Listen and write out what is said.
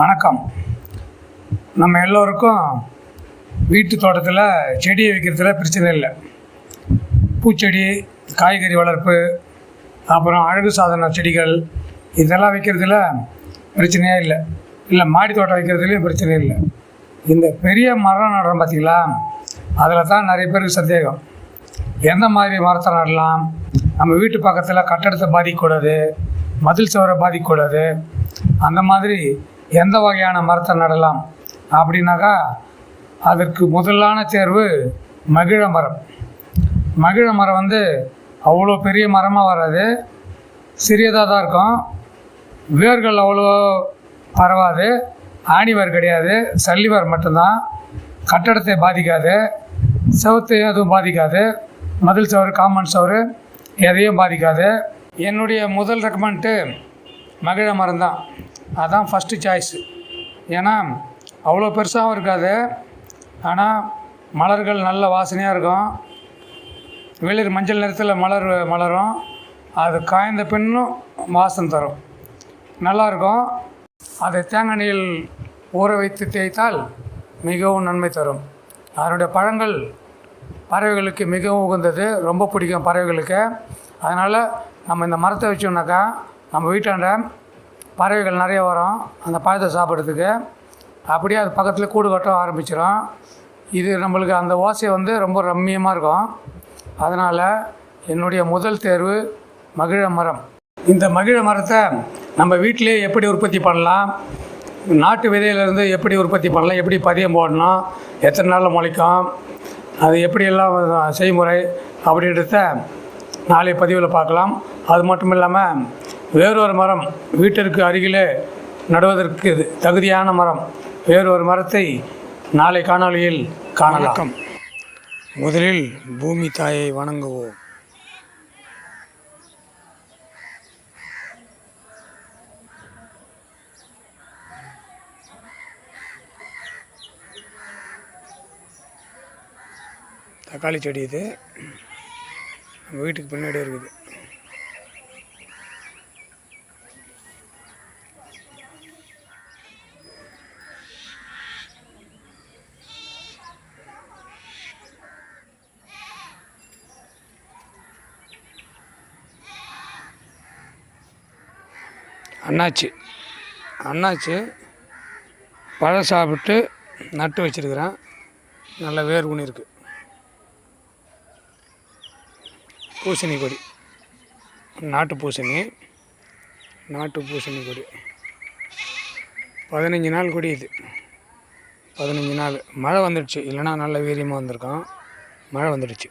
வணக்கம். நம்ம எல்லோருக்கும் வீட்டு தோட்டத்தில் செடியை வைக்கிறதுல பிரச்சனை இல்லை. பூச்செடி காய்கறி வளர்ப்பு அப்புறம் அழகு சாதன செடிகள் இதெல்லாம் வைக்கிறதுல பிரச்சனையே இல்லை. இல்லை மாடி தோட்டம் வைக்கிறதுலேயும் பிரச்சனை இல்லை. இந்த பெரிய மரம் நடுறோம் பார்த்தீங்களா அதில் தான் நிறைய பேருக்கு சந்தேகம். எந்த மாதிரி மரத்தை நடலாம்? நம்ம வீட்டு பக்கத்தில் கட்டடத்தை பாதிக்கக்கூடாது மதில் சுவரை பாதிக்கக்கூடாது அந்த மாதிரி எந்த வகையான மரத்தை நடலாம்? அப்படின்னாக்கா அதற்கு முதலான தேர்வு மகிழ மரம். மகிழ மரம் வந்து அவ்வளோ பெரிய மரமாக வராது. சிறியதாக தான் இருக்கும். வேர்கள் அவ்வளோ பரவாது. ஆணிவர் கிடையாது. சல்லிவர் மட்டும்தான். கட்டடத்தை பாதிக்காது. செவத்தையும் எதுவும் பாதிக்காது. மதில் சவர் காமன் சவர் எதையும் பாதிக்காது. என்னுடைய முதல் ரெக்கமெண்ட்டு மகிழ மரம் தான். அதான் ஃபஸ்ட்டு சாய்ஸு ஏன்னா அவ்வளோ பெருசாகவும் இருக்காது. ஆனால் மலர்கள் நல்ல வாசனையாக இருக்கும். வெளிர் மஞ்சள் நிறத்தில் மலர் மலரும். அது காய்ந்த பின்னும் வாசம் தரும். நல்லாயிருக்கும் அதை தேங்காய் எண்ணெயில் ஊற வைத்து தேய்த்தால் மிகவும் நன்மை தரும். அதனுடைய பழங்கள் பறவைகளுக்கு மிகவும் உகந்தது. ரொம்ப பிடிக்கும் பறவைகளுக்கு. அதனால் நம்ம இந்த மரத்தை வச்சோம்னாக்கா நம்ம வீட்டாண்ட பறவைகள் நிறைய வரும். அந்த பழத்தை சாப்பிட்றதுக்கு. அப்படியே அது பக்கத்தில் கூடு கட்ட ஆரம்பிச்சிடும் இது நம்மளுக்கு அந்த ஓசை வந்து ரொம்ப ரம்மியமாக இருக்கும். அதனால் என்னுடைய முதல் தேர்வு மகிழ மரம். இந்த மகிழ மரத்தை நம்ம வீட்டிலே எப்படி உற்பத்தி பண்ணலாம்? நாட்டு விதையிலேருந்து எப்படி உற்பத்தி பண்ணலாம்? எப்படி பதியம் போடணும்? எத்தனை நாளில் முளைக்கும்? அது எப்படியெல்லாம் செய்முறை? அப்படின்றத நாளைய பதிவில் பார்க்கலாம். அது மட்டும் இல்லாமல் வேறொரு மரம் வீட்டிற்கு அருகிலே நடுவதற்கு தகுதியான மரம். வேறொரு மரத்தை நாளை காணொளியில் காணலாம். முதலில் பூமி தாயை வணங்குவோம். தக்காளி செடி இது. நம்ம வீட்டுக்கு பின்னாடி இருக்குது. அண்ணாச்சி. அண்ணாச்சி பழம் சாப்பிட்டு நட்டு வச்சுருக்கிறேன். நல்ல வேர் ஊனி இருக்குது பூசணி கொடி. நாட்டு பூசணி. நாட்டு பூசணி கொடி. பதினஞ்சு நாள் கொடி இது. பதினஞ்சு நாள். மழை வந்துடுச்சு. இல்லைன்னா நல்ல வீரியமாக வந்திருக்கோம் மழை வந்துடுச்சு.